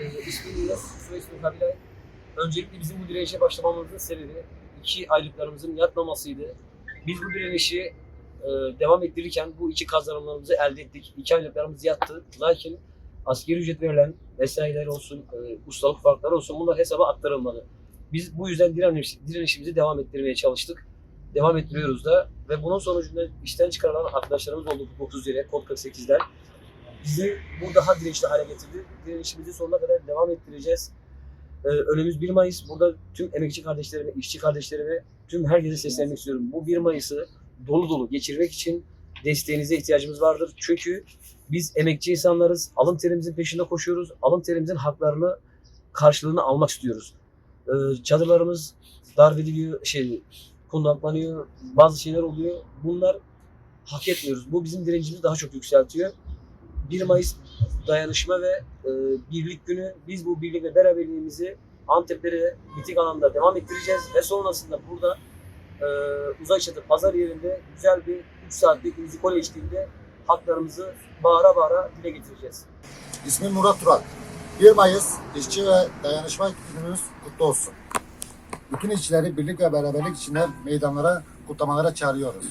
e, Yunus, soy ismim Kabilay. Öncelikle bizim bu direnişe başlamamızın sebebi iki aylıklarımızın yatmamasıydı. Biz bu direnişi e, devam ettirirken bu iki kazanımlarımızı elde ettik. İki aylıklarımız yattı. Lakin askeri ücret verilen vesaireler olsun, e, ustalık farkları olsun bunlar hesaba aktarılmalı. Biz bu yüzden direniş, direnişimizi devam ettirmeye çalıştık. Devam ettiriyoruz da ve bunun sonucunda işten çıkarılan arkadaşlarımız oldu 30 liraya, kod 48'den. Bizi bu daha dirençli hale getirdi. Direnişimizi sonuna kadar devam ettireceğiz. Ee, önümüz 1 Mayıs. Burada tüm emekçi kardeşlerime, işçi kardeşlerime, tüm herkese seslenmek istiyorum. Bu 1 Mayıs'ı dolu dolu geçirmek için desteğinize ihtiyacımız vardır. Çünkü biz emekçi insanlarız. Alın terimizin peşinde koşuyoruz. Alın terimizin haklarını, karşılığını almak istiyoruz. Ee, çadırlarımız darp ediliyor, şey, kundaklanıyor, bazı şeyler oluyor. Bunlar hak etmiyoruz. Bu bizim direncimizi daha çok yükseltiyor. 1 Mayıs dayanışma ve e, birlik günü. Biz bu birlik ve beraberliğimizi Antep'lere bitik alanda devam ettireceğiz ve sonrasında burada e, Uzay Çatı pazar yerinde güzel bir 3 saatlik müzikal eşliğinde haklarımızı bağıra bağıra dile getireceğiz. İsmim Murat Turak. 1 Mayıs İşçi ve Dayanışma Günümüz kutlu olsun. Bütün işçileri birlik ve beraberlik içinde meydanlara, kutlamalara çağırıyoruz.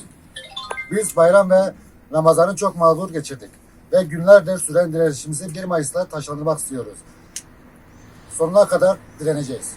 Biz bayram ve Ramazan'ı çok mağdur geçirdik ve günlerdir süren direnişimizi 1 Mayıs'ta taşlandırmak istiyoruz. Sonuna kadar direneceğiz.